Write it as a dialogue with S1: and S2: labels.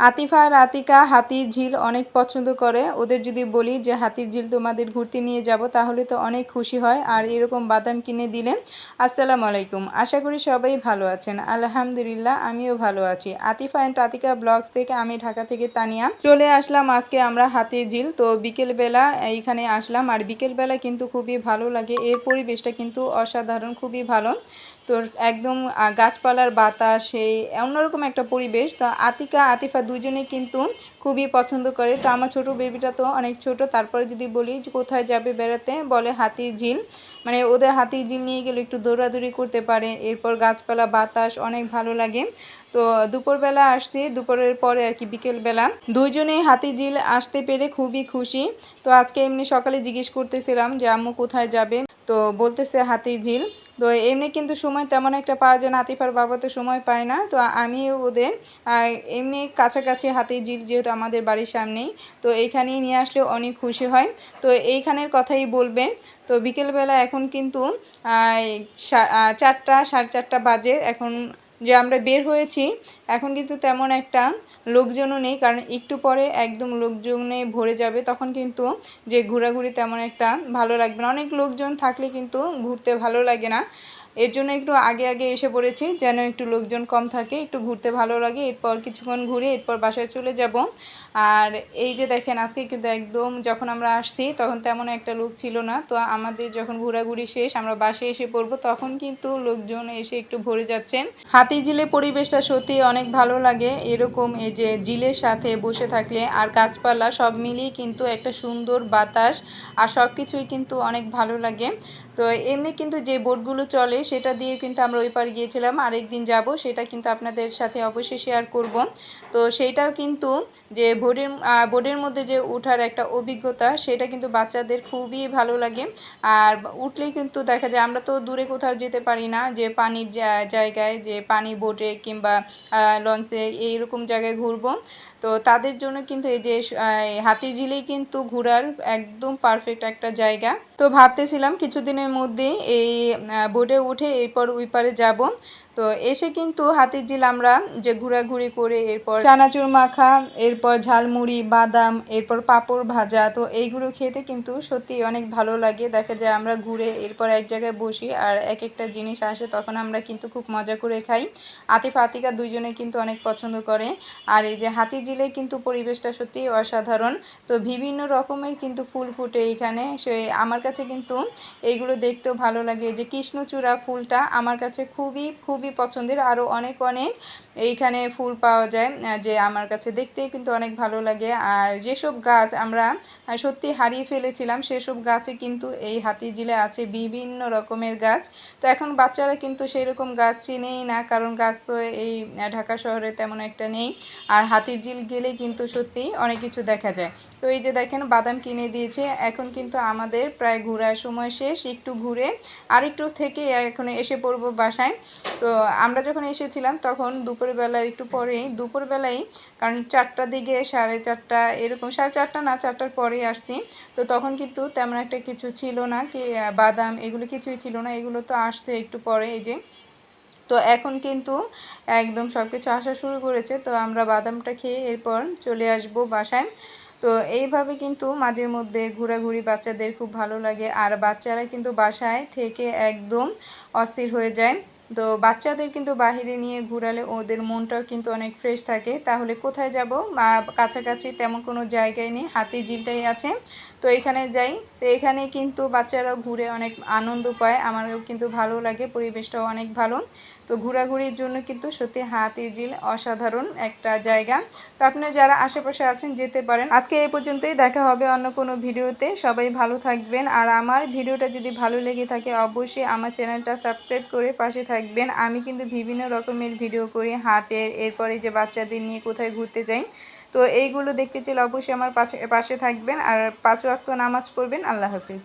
S1: আতিফা আর আতিকা হাতির ঝিল অনেক পছন্দ করে। ওদের যদি বলি যে, হাতির ঝিল তোমাদের ঘুরতে নিয়ে যাব, তাহলে তো অনেক খুশি হয়। আর এরকম বাদাম কিনে দিলেন। আসসালামু আলাইকুম। আশা করি সবাই ভালো আছেন। আলহামদুলিল্লাহ, আমিও ভালো আছি। আতিফা অ্যান্ড আতিকা ব্লগস থেকে আমি ঢাকা থেকে তানিয়া। চলে আসলাম আজকে আমরা হাতির ঝিল। তো বিকেলবেলা এইখানে আসলাম। আর বিকেলবেলা কিন্তু খুবই ভালো লাগে। এর পরিবেশটা কিন্তু অসাধারণ, খুবই ভালো। তো একদম গাছপালার বাতাস, সেই অন্যরকম একটা পরিবেশ। তো আতিকা, আতিফা দুজনেই কিন্তু খুবই পছন্দ করে। তো আমার ছোট বেবিটা তো অনেক ছোট। তারপরে যদি বলি যে কোথায় যাবে বেড়াতে, বলে হাতির ঝিল। মানে ওদের হাতির ঝিল নিয়ে গেলে একটু দৌড়াদৌড়ি করতে পারে। এরপর গাছপালা, বাতাস অনেক ভালো লাগে। তো দুপুরবেলা আসতে দুপুরের পরে আর কি বিকেলবেলা। দুইজনেই হাতির ঝিল আসতে পেরে খুবই খুশি। তো আজকে এমনি সকালে জিজ্ঞেস করতেছিলাম যে আম্মু কোথায় যাবে? তো বলতেছে হাতির ঝিল। তো এমনি কিন্তু সময় তেমন একটা পাওয়া যায় না, আতিফার বাবা তো সময় পায় না, তো আমি ওদের এমনি কাছাকাছি হাতে জিল যেহেতু আমাদের বাড়ির সামনেই, তো এইখানেই নিয়ে আসলে অনেক খুশি হয়। তো এইখানের কথাই বলবে, তো বিকেলবেলা এখন কিন্তু চারটা, সাড়ে চারটা বাজে, এখন যে আমরা বের হয়েছি, এখন কিন্তু তেমন একটা লোকজনও নেই, কারণ একটু পরে একদম লোকজনে ভরে যাবে, তখন কিন্তু যে ঘোরাঘুরি তেমন একটা ভালো লাগবে না। অনেক লোকজন থাকলে কিন্তু ঘুরতে ভালো লাগে না। এর জন্য একটু আগে আগে এসে পড়েছি, যেন একটু লোকজন কম থাকে, একটু ঘুরতে ভালো লাগে, এরপর কিছুক্ষণ ঘুরে এরপর বাসায় চলে যাব। আর এই যে দেখেন, আজকে কিন্তু একদম যখন আমরা আসছি, তখন তেমন একটা লোক ছিল না। তো আমাদের যখন ঘোরাঘুরি শেষ, আমরা বাসে এসে পড়ব, তখন কিন্তু লোকজন এসে একটু ভরে যাচ্ছে। হাতির ঝিলে পরিবেশটা সত্যি অনেক ভালো লাগে। এরকম এই যে ঝিলের সাথে বসে থাকলে আর গাছপালা সব মিলিয়ে কিন্তু একটা সুন্দর বাতাস, আর সব কিছুই কিন্তু অনেক ভালো লাগে। তো এমনি কিন্তু যে বোটগুলো চলে সেটা দিয়ে কিন্তু আমরা ওই পার গিয়েছিলাম। আরেকদিন যাব সেটা কিন্তু আপনাদের সাথে অবশ্যই শেয়ার করব। তো সেইটাও কিন্তু যে আহ, বোটের মধ্যে যে ওঠার একটা অভিজ্ঞতা সেটা কিন্তু বাচ্চাদের খুবই ভালো লাগে। আর উঠলেই কিন্তু দেখা যায় আমরা তো দূরে কোথাও যেতে পারি না যে পানির জায়গায় যে পানি বোটে কিংবা লঞ্চে এইরকম জায়গায় ঘুরবো। তো তাদের জন্য কিন্তু এই যে আহ, হাতির ঝিলেই কিন্তু ঘোরার একদম পারফেক্ট একটা জায়গা। তো ভাবতেছিলাম কিছুদিনের মধ্যেই এই বোটে উঠে এরপর ওই পারে যাব। তো এসে কিন্তু হাতির ঝিল আমরা যে ঘোরাঘুরি করে এরপর চানাচুর মাখা, এরপর ঝালমুড়ি, বাদাম, এরপর পাঁপড় ভাজা, তো এইগুলো খেতে কিন্তু সত্যি অনেক ভালো লাগে। দেখা যায় আমরা ঘুরে এরপর এক জায়গায় বসি আর এক একটা জিনিস আসে, তখন আমরা কিন্তু খুব মজা করে খাই। আতিফ আতিকা দুইজনে কিন্তু অনেক পছন্দ করে। আর এই যে হাতি ঝিলে কিন্তু পরিবেশটা সত্যি অসাধারণ। তো বিভিন্ন রকমের কিন্তু ফুল ফুটে এখানে। সে আমার কাছে কিন্তু এইগুলো দেখতেও ভালো লাগে। যে কৃষ্ণচূড়া ফুলটা আমার কাছে খুবই খুবই পছন্দের। আরও অনেক অনেক এইখানে ফুল পাওয়া যায় যে আমার কাছে দেখতে কিন্তু অনেক ভালো লাগে। আর যেসব গাছ আমরা সত্যি হারিয়ে ফেলেছিলাম, সেসব গাছে কিন্তু এই হাতি ঝিলে আছে বিভিন্ন রকমের গাছ। তো এখন বাচ্চারা কিন্তু সেই রকম গাছ চেনেই না, কারণ গাছ তো এই ঢাকা শহরে তেমন একটা নেই। আর হাতির ঝিল গেলে কিন্তু সত্যি অনেক কিছু দেখা যায়। তো এই যে দেখেন, বাদাম কিনে দিয়েছে। এখন কিন্তু আমাদের প্রায় ঘোরার সময় শেষ, একটু ঘুরে আর একটু থেকে এখন এসে পড়ব বাসায়। তো আমরা যখন এসেছিলাম, তখন দুপুরবেলার একটু পরেই দুপুরবেলায় কারণ চারটার দিকে সাড়ে চারটা, এরকম সাড়ে চারটা না, চারটার পরেই আসছি। তো তখন কিন্তু তেমন একটা কিছু ছিল না কি বাদাম এগুলো কিছুই ছিল না, এগুলো তো আসছে একটু পরে এই যে। তো এখন কিন্তু একদম সব কিছু আসা শুরু করেছে। তো আমরা বাদামটা খেয়ে এরপর চলে আসব বাসায়। তো এইভাবে কিন্তু মাঝে মধ্যে ঘোরাঘুরি বাচ্চাদের খুব ভালো লাগে। আর বাচ্চারা কিন্তু বাসায় থেকে একদম অস্থির হয়ে যায়। তো বাচ্চাদের কিন্তু বাহিরে নিয়ে ঘোরালে ওদের মনটাও কিন্তু অনেক ফ্রেশ থাকে। তাহলে কোথায় যাব? কাছাকাছি তেমন কোনো জায়গায় নেই হাতি ঝিলটাই আছে। তো এখানে যাই। তো এখানে কিন্তু বাচ্চারাও ঘুরে অনেক আনন্দ পায়। আমারও কিন্তু ভালো লাগে, পরিবেশটাও অনেক ভালো। তো ঘোরাঘুরির জন্য কিন্তু সত্যি হাতির ঝিল অসাধারণ একটা জায়গা। তো আপনারা যারা আশেপাশে আছেন, যেতে পারেন। আজকে এই পর্যন্তই, দেখা হবে অন্য কোনো ভিডিওতে। সবাই ভালো থাকবেন। আর আমার ভিডিওটা যদি ভালো লেগে থাকে, অবশ্যই আমার চ্যানেলটা সাবস্ক্রাইব করে পাশে থাকবেন আমি কিন্তু বিভিন্ন রকমের ভিডিও করি, হাটের, এরপরে যে বাচ্চাদের নিয়ে কোথায় ঘুরতে যাই। তো এইগুলো দেখতে চাইলে অবশ্যই আমার পাশে পাশে থাকবেন। আর পাঁচ ওয়াক্ত নামাজ পড়বেন। আল্লাহ হাফিজ।